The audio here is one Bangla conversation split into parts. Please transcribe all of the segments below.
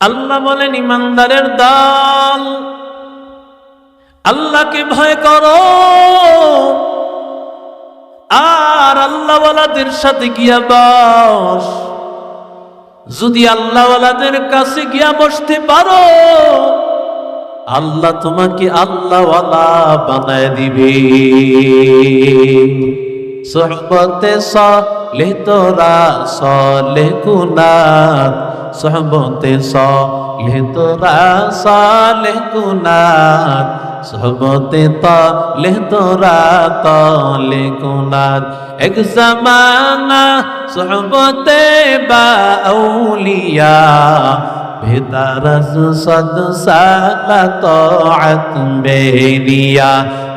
আল্লাহ বলেন, ইমানদারের দল, আল্লাহকে ভয় করো। আর আল্লাহওয়ালাদের সাথে গিয়া বস। যদি আল্লাহওয়ালাদের কাছে গিয়া বসতে পারো, আল্লাহ তোমাকে আল্লাহওয়ালা বানায় দিবে। সোহবতে সলে তোরা সলে কুনার সোহবতে সলে তোরা সলে কুনার সোহবতে তলে তোরা তলে কুনার এক জমানা সোহবতে বা আউলিয়া বেদারস সদ সালা বেরিয়া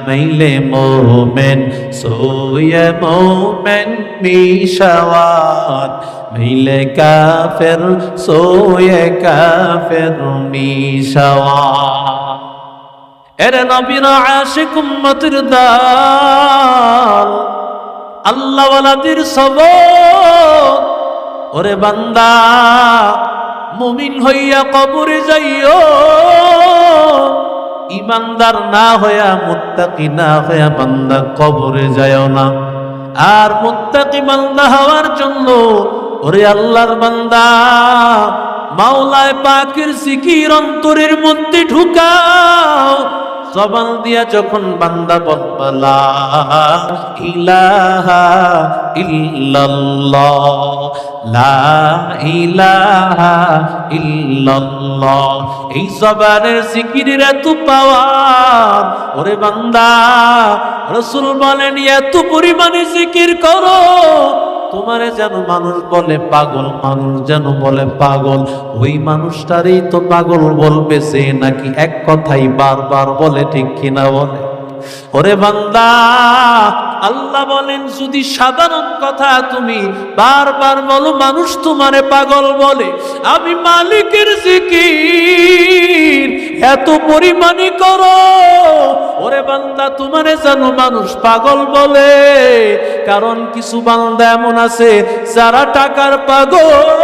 মাইলে মোমেন সোয়ে মোমেন মিশাওয়াত মাইলে কাফের সোয়ে কাফের মিশাওয়াত এরে নবীরা আশিক উম্মতের দাল আল্লাহওয়ালাদের সবর ওরে বান্দা মুমিন হইয়া কবরে যাইও ইমানদার না হইয়া, মুত্তাকি না হইয়া বান্দা কবরে যায় না। আর মুত্তাকি বান্দা হওয়ার জন্য ওরে আল্লাহর বান্দা, মাওলায় পাখির সিকির অন্তরের মধ্যে ঢুকাও। জবান দিয়া যখন বান্দা বলবালা ইলাহা ইল্লাল্লাহ, লা ইলাহা ইল্লাল্লাহ। এই জবানের জিকিরের এত পাওয়ার, ওরে বান্দা, রসুল বলেন, এত পরিমাণে জিকির করো। তোমারে যেন মানুষ বলে পাগল, মানুষ যেন বলে পাগল। ওই মানুষটারই তো পাগল বলবে সে নাকি এক কথাই বারবার বলে, ঠিক কিনা বলে? ওরে বান্দা, আল্লাহ বলেন, যদি সাধারণ কথা তুমি বারবার বলো, মানুষ তোমারে পাগল বলে। আমি মালিকের জিকির এত পরিমাণে করো। ওরে বান্দা, তোমারে যেন মানুষ পাগল বলে। কারণ কিছু বান্দা এমন আছে, যারা টাকার পাগল।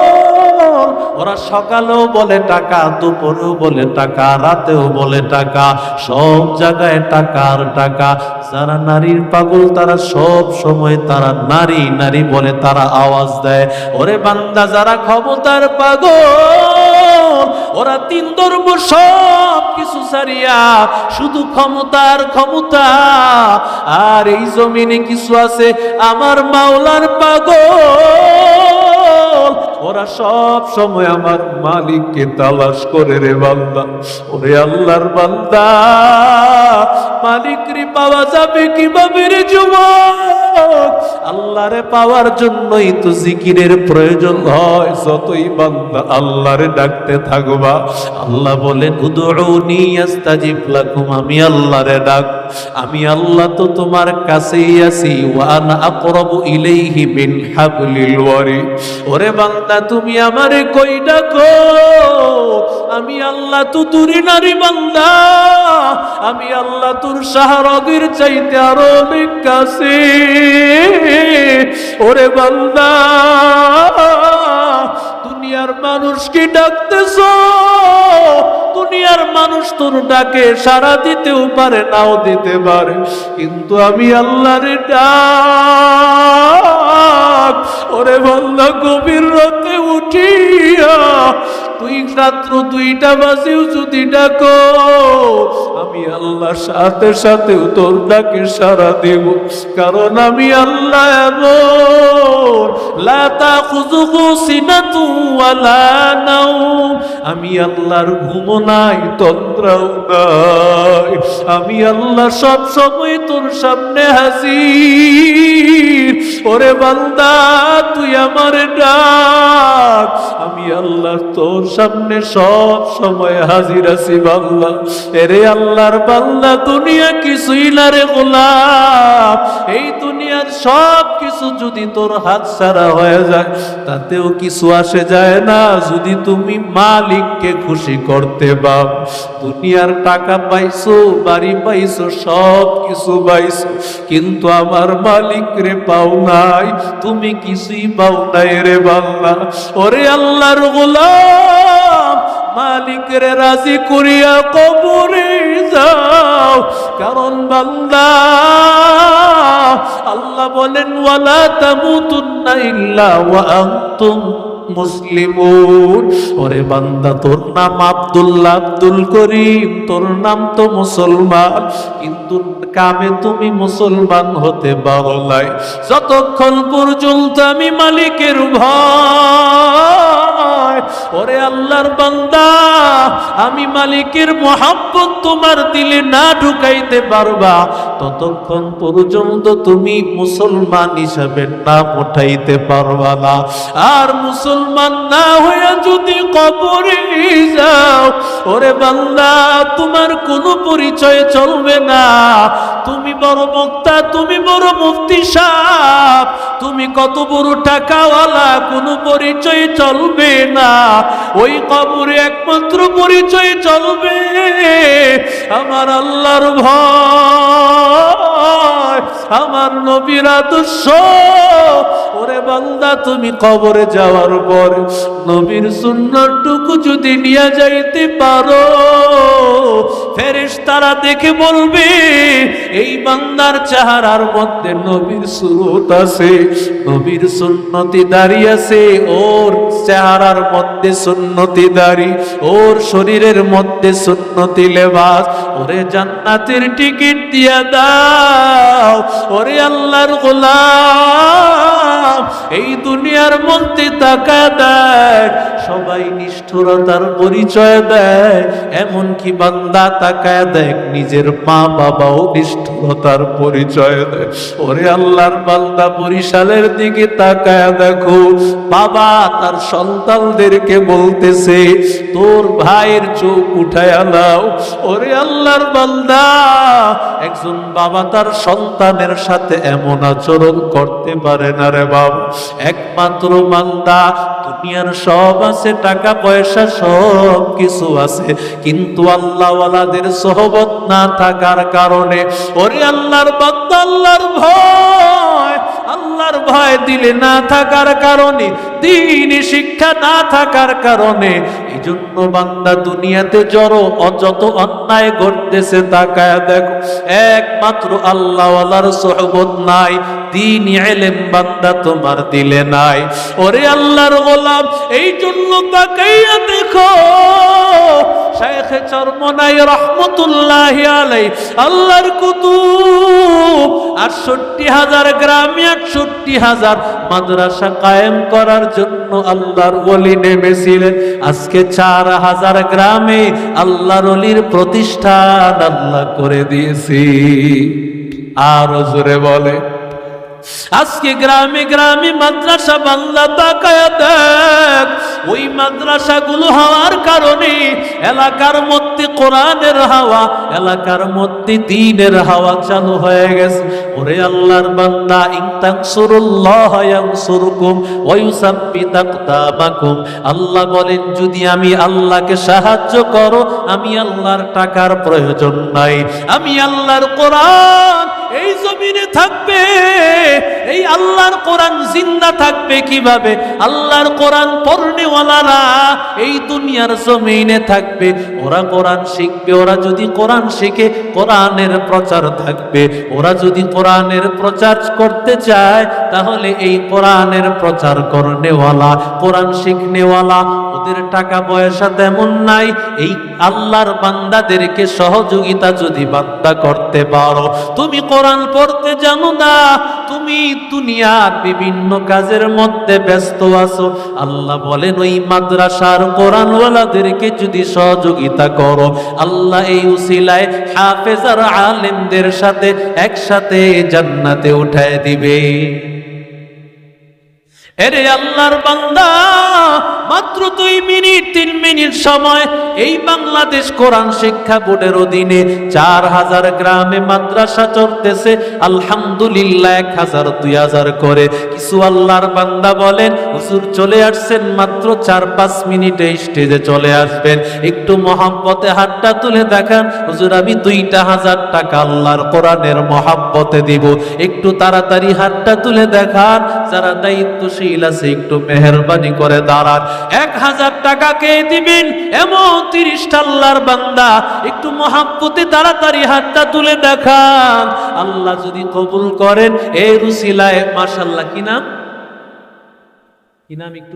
ওরা সকালেও বলে টাকা, দুপুরেও বলে টাকা, রাতেও বলে টাকা। সব জায়গায় টাকার টাকা। যারা নারীর পাগল, তারা সব সময় তারা নারী নারী বলে তারা আওয়াজ দেয়। ওরে বান্দা, যারা ক্ষমতার পাগল ওরা তিন ধর্ম সব কিছু সারিয়া শুধু ক্ষমতার ক্ষমতা। আর এই জমিনে কিছু আছে, আমার মাওলার পাগল। ওরা সব সময় আমার মালিককে তালাশ করে রে বান্দা। ওরে আল্লাহর বান্দা মালিক রে পাওয়া যাবে কীভাবে রে যুবক আল্লাহরে পাওয়ার জন্যই তো জিকিরের প্রয়োজন হয়। যতই বান্দা আল্লাহরে ডাকতে থাকবা, আল্লাহ বলেন, উদউনি আস্তাজিব লাকুম, আমি আল্লাহরে ডাক। আমি আল্লাহ তো তোমার কাছেই আছি ওয়ানা আকরাবু ইলাইহি মিন হাবলিল ওয়ারি। ওরে বান্দা, তুমি আমারে কই ডাকো? আমি আল্লাহ তো দূরে নারী বান্দা। আমি আল্লাহ তোর শাহরগের চাইতে আরও অনেক কাছে। ওরে বান্দা, দুনিয়ার মানুষ কি ডাকতেছ? দুনিয়ার মানুষ তোর ডাকে সারা দিতেও পারে, নাও দিতে পারে। কিন্তু আমি আল্লাহরে ডাক, ওরে বান্দা, গভীর রাতে উঠিয়া তুই রাত্র দুইটা বাজেও যদি ডাকো, আমি আল্লাহর সাথে সাথেও তোর ডাকে সারা দেব। কারণ আমি আল্লাহ নাওম। আমি আল্লাহর ঘুম নাই, তন্দ্রাও নাই। আমি আল্লাহ সব সময় তোর সামনে হাসি ওরে বান্দা, তুই আমার আমি আল্লাহ, তোর সামনে সব সময় হাজির আছি বাল্লা এরে আল্লাহর বাল্লা দুনিয়া কিছুই না রে গোলাপ। এই দুনিয়ার সব কিছু যদি তোর হাত ছাড়া হয়ে যায়, তাতেও কিছু আসে যায় না। যদি তুমি মালিককে খুশি করতে পাও, দুনিয়ার টাকা পাইছো, বাড়ি পাইছো, সব কিছু পাইছো, কিন্তু আমার মালিক রে পাও নাই, তুমি কিছুই পাও নাই রে বাল্লা। ওরে আল্লাহর গোলাম! মালিকের রাজি করিয়া কবরে যাও। কারণ বান্দা, আল্লাহ বলেন, ওয়ালা তামুতুন্না ইল্লা ওয়া আনতুম মুসলিমুন। ওরে বান্দা, তোর নাম আব্দুল্লাহ, আব্দুল করিম, তোর নাম তো মুসলমান। কিন্তু কামে তুমি মুসলমান হতে পারো যতক্ষণ পর্যন্ত আমি মালিকের ভয় ওরে আল্লাহর বান্দা, আমি মালিকের মোহাব্বত তোমার দিলে না ঢুকাইতে পারবা। ততক্ষণ পর্যন্ত তুমি মুসলমান হিসাবে নাম উঠাইতে পারবা না। আর মুসলমান না হইয়া যদি কবরে যাও, ওরে বান্দা, তোমার কোনো পরিচয় চলবে না। তুমি বড় বক্তা, তুমি বড় মুফতি সাহ তুমি কত বড় টাকাওয়ালা, কোনো পরিচয় চলবে না ওই কবরে একমাত্র পরিচয় চলবে আমার আল্লাহর ভয় আমার নবীর আদর্শ। ওরে বান্দা, তুমি কবরে যাওয়ার পর নবীর সুন্নতটুকু যদি নিয়ে যাইতে পারো ফেরেশ তারা দেখে বলবে, এই বান্দার চেহারার মধ্যে নবীর সুরত আছে, নবীর সুন্নতি দাঁড়িয়ে আছে, ওর চেহারার মধ্যে সুন্নতি দাড়ি, ওর শরীরের মধ্যে সুন্নতি লেবাস, ওরে জান্নাতের টিকিট দিয়া দাও। ওরে আল্লাহর গোলাম এই দুনিয়ার মধ্যে তাকা দেয় সবাই নিষ্ঠুরতার পরিচয় দেয় এমন কি বান্দা তাকায় দেখ, নিজের মা বাবাও নিষ্ঠুরতার পরিচয় দেয়। ওরে আল্লাহর বান্দা বরিশালের দিকে তাকায় দেখো, বাবা তার সন্তানদেরকে বলতেছে, তোর ভাইয়ের চোখ উঠায় আলাও ওরে আল্লাহর বান্দা, একজন বাবা তার সন্তানের সাথে এমন আচরণ করতে পারে না রে বাবা। একমাত্র বান্দা, দুনিয়ার সব আছে, টাকা পয়সা সব কিছু আছে। কিন্তু আল্লাহওয়ালাদের সহবত না থাকার কারণে, ওরে আল্লাহর বান্দা, আল্লাহর ভয় আল্লাহর ভয় দিলে না থাকার কারণে, দিনই শিক্ষা না থাকার কারণে জন্য বান্দা দুনিয়াতে জড়ো, অযত অন্যায় ঘটতেছে, তাকায় দেখো, একমাত্র আল্লাহওয়ালার সহবত নাই, দিন এলেম বান্দা তোমার দিলে নাই। ওরে আল্লাহর গোলাম এই জন্য তাকাইয়া দেখো শেখ চরমনাই রহমতুল্লাহ আলাই আল্লাহর কুতুব আটষট্টি হাজার, গ্রামে আটষট্টি হাজার। মাদ্রাসা কায়েম করার জন্য আল্লাহর ওলি নেমেছিলেন। আজকে চার হাজার গ্রামে আল্লাহর অলির প্রতিষ্ঠান আল্লাহ করে দিয়েছি। আরও জোরে বলে। আজকে গ্রামে গ্রামে মাদ্রাসা বাংলা তাকায় দেখ। ওই মাদ্রাসাগুলো হওয়ার কারণে এলাকার মধ্যে কোরআনের হাওয়া, এলাকার মধ্যে দিনের হাওয়া চালু হয়ে গেছে। ওরে আল্লাহর বান্দা, ইনতানসুরুল্লাহ ইয়ানসুরকুম ওয়া ইউসাব্বিত আকদামাকুম আল্লাহ বলেন, যদি আমি আল্লাহকে সাহায্য করো, আমি আল্লাহর টাকার প্রয়োজন নাই। আমি আল্লাহর কোরআন এই জমিনে থাকবে। আল্লাহর কোরআন জিন্দা থাকবে কীভাবে? আল্লাহর কোরআন পড়নেওয়ালারা এই দুনিয়ার জমিনে থাকবে। ওরা কোরআন শিখবে, ওরা যদি কোরআন শিখে, কোরআনের প্রচার থাকবে। ওরা যদি কোরআনের প্রচার করতে চায়, তাহলে এই কোরআনের প্রচার করনেওয়ালা, কোরআন শিখনেওয়ালা, ওদের টাকা পয়সা তেমন নাই। এই আল্লাহর বান্দাদেরকে সহযোগিতা যদি বান্দা করতে পারো, তুমি কোরআন পড়তে জানো না তুমি দুনিয়ার বিভিন্ন কাজের মধ্যে ব্যস্ত আছো। আল্লাহ বলেন, ওই মাদ্রাসার কোরআনওয়ালাদেরকে যদি সহযোগিতা করো, আল্লাহ এই উসিলায় হাফেজার আলেমদের সাথে একসাথে জান্নাতে উঠায় দিবে। এরে আল্লাহর বান্দা, মাত্র দুই মিনিট, তিন মিনিট সময়। এই বাংলাদেশ কোরআন শিক্ষা বোর্ডের অধীনে চার হাজার গ্রামে মাদ্রাসা চলতেছে। আলহামদুলিল্লাহ, এক হাজার, দুই হাজার করে। কিছু আল্লাহর বান্দা বলেন, হুজুর চলে আসছেন মাত্র চার, পাঁচ মিনিটে স্টেজে চলে আসবেন। একটু মহাব্বতে হাতটা তুলে দেখান। হুজুর, আমি দুইটা হাজার টাকা আল্লাহর কোরআনের মহাব্বতে দিব। একটু তাড়াতাড়ি হাতটা তুলে দেখান। যারা দায়িত্বশীল আছে, একটু মেহরবানি করে দাঁড়ান। এক হাজার টাকা কে দিবেন? এমন তিরিশটা আল্লাহর বান্দা। একটু মহাব্বতে তাড়াতাড়ি হাতটা তুলে দেখান। আল্লাহ যদি কবুল করেন, এই রুসিলায় মাসাল্লাহ কি নাম? কি নাম একটু